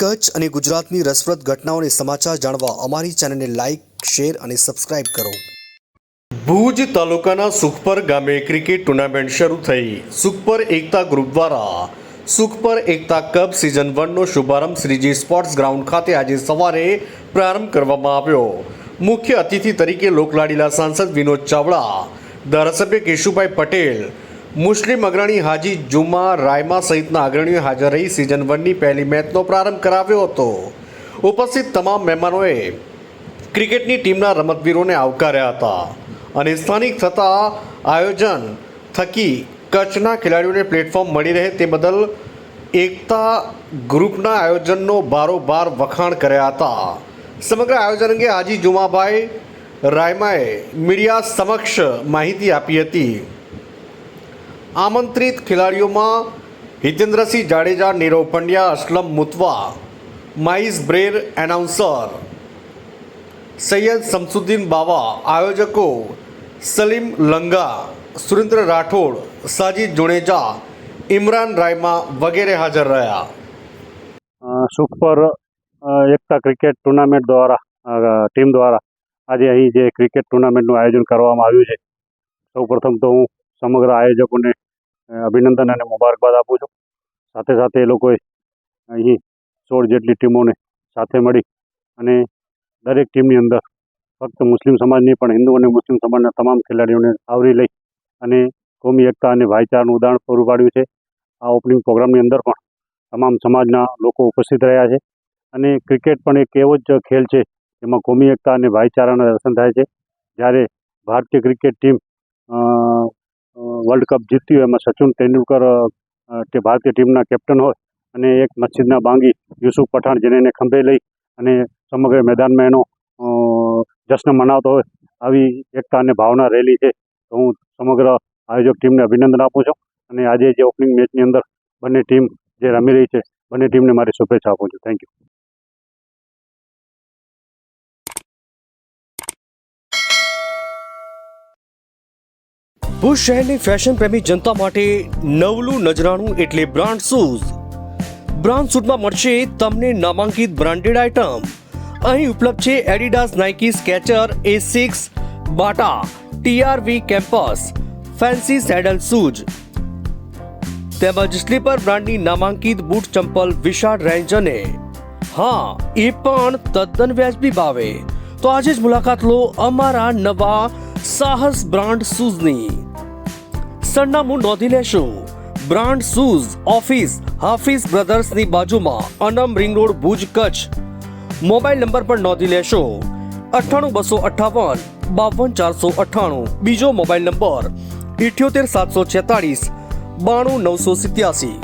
કચ્છ અને ગુજરાતની રસપ્રદ ઘટનાઓને સમાચાર જાણવા અમારી ચેનલને લાઇક શેર અને સબસ્ક્રાઇબ કરો. ભુજ તાલુકાના સુખપર ગામે ક્રિકેટ ટુર્નામેન્ટ શરૂ થઈ. સુખપર એકતા ગ્રુપ દ્વારા સુખપર એકતા કપ સિઝન વનનો શુભારંભ શ્રીજી સ્પોર્ટ્સ ગ્રાઉન્ડ ખાતે આજે સવારે પ્રારંભ કરવામાં આવ્યો. મુખ્ય અતિથિ તરીકે લોકલાડીલા સાંસદ વિનોદ ચાવડા, ધારાસભ્ય કેશુભાઈ પટેલ મુસ્લિમ અગ્રણી હાજી જુમા રાયમા સહિતના અગ્રણીઓ હાજર રહી સિઝન વનની પહેલી મેચનો પ્રારંભ કરાવ્યો હતો. ઉપસ્થિત તમામ મહેમાનોએ ક્રિકેટની ટીમના રમતવીરોને આવકાર્યા હતા અને સ્થાનિક થતા આયોજન થકી કચ્છના ખેલાડીઓને પ્લેટફોર્મ મળી રહે તે બદલ એકતા ગ્રુપના આયોજનનો બારોબાર વખાણ કર્યા હતા. સમગ્ર આયોજન અંગે હાજી જુમાભાઈ રાયમાએ મીડિયા સમક્ષ માહિતી આપી હતી. આમંત્રિત ખેલાડીઓમાં હિતેન્દ્રસિંહ જાડેજા નીરવ પંડ્યા અસલમ મુતવા માઇસ બ્રેર એનાઉન્સર સૈયદ શમસુદ્દીન બાવા આયોજકો સલીમ લંગા સુરેન્દ્ર રાઠોડ સાજીદ જુણેજા ઇમરાન રાયમા વગેરે હાજર રહ્યા. અ, સુખ પર અ, એકતા ક્રિકેટ ટુર્નામેન્ટ દ્વારા ટીમ દ્વારા આજે અહીં જે ક્રિકેટ ટુર્નામેન્ટનું આયોજન કરવામાં આવ્યું છે. સૌ પ્રથમ તો હું સમગ્ર આયોજકોને અભિનંદન અને મુબારકબાદ આપું છું. સાથે સાથે એ લોકોએ અહીં સોળ જેટલી ટીમોને સાથે મળી અને દરેક ટીમની અંદર ફક્ત મુસ્લિમ સમાજની પણ હિન્દુ અને મુસ્લિમ સમાજના તમામ ખેલાડીઓને આવરી લઈ અને કોમી એકતા અને ભાઈચારાનું ઉદાહરણ પૂરું પાડ્યું છે. આ ઓપનિંગ પ્રોગ્રામની અંદર પણ તમામ સમાજના લોકો ઉપસ્થિત રહ્યા છે અને ક્રિકેટ પણ એક એવો જ ખેલ છે જેમાં કોમી એકતા અને ભાઈચારાના દર્શન થાય છે. જ્યારે ભારતીય ક્રિકેટ ટીમ વર્લ્ડ કપ જીત્યું, એમાં સચિન તેંડુલકર તે ભારતીય ટીમના કેપ્ટન હોય અને એક મસ્જિદના બાંગી યુસુફ પઠાણ જેને એને ખંભે લઈ અને સમગ્ર મેદાનમાં એનો જશ્ન મનાવતો હોય આવી એકતા અને ભાવના રહેલી છે. તો હું સમગ્ર આયોજક ટીમને અભિનંદન આપું છું અને આજે જે ઓપનિંગ મેચની અંદર બંને ટીમ જે રમી રહી છે, બંને ટીમને મારી શુભેચ્છા આપું છું. થેન્ક યુ ભુજ શહેરની ફેશન પ્રેમી જનતા માટે નવલું નજરાણું એટલે બ્રાન્ડ શૂઝ બ્રાન્ડ શૂટમાં મળશે તમને નામાંકિત બ્રાન્ડેડ આઇટમ અહીં ઉપલબ્ધ છે Adidas Nike Skechers Asics Bata TRV Campus fancy sandal shoes તેમજ સ્લીપર બ્રાન્ડની નામાંકિત બૂટ ચંપલ વિશાળ રેન્જ અને હા, એ પણ તદ્દન વ્યાજબી ભાવે. તો આજે જ મુલાકાત લો અમારા નવા સાહસ બ્રાન્ડ શૂઝની સરનામું નોંધી લેશું. બ્રાન્ડ શૂઝ ઓફિસ હાફિઝ બ્રધર્સની બાજુમાં Anam ring road Bhuj Kutch. Mobile number પણ નોંધી લેશો. અઠ્ઠાણું બસો અઠ્ઠાવન, બાવન ચારસો અઠ્ઠાણું. બીજો મોબાઈલ નંબર ઇઠ્યોતેર સાતસો છેતાળીસ, બાણું નવસો સિત્યાસી.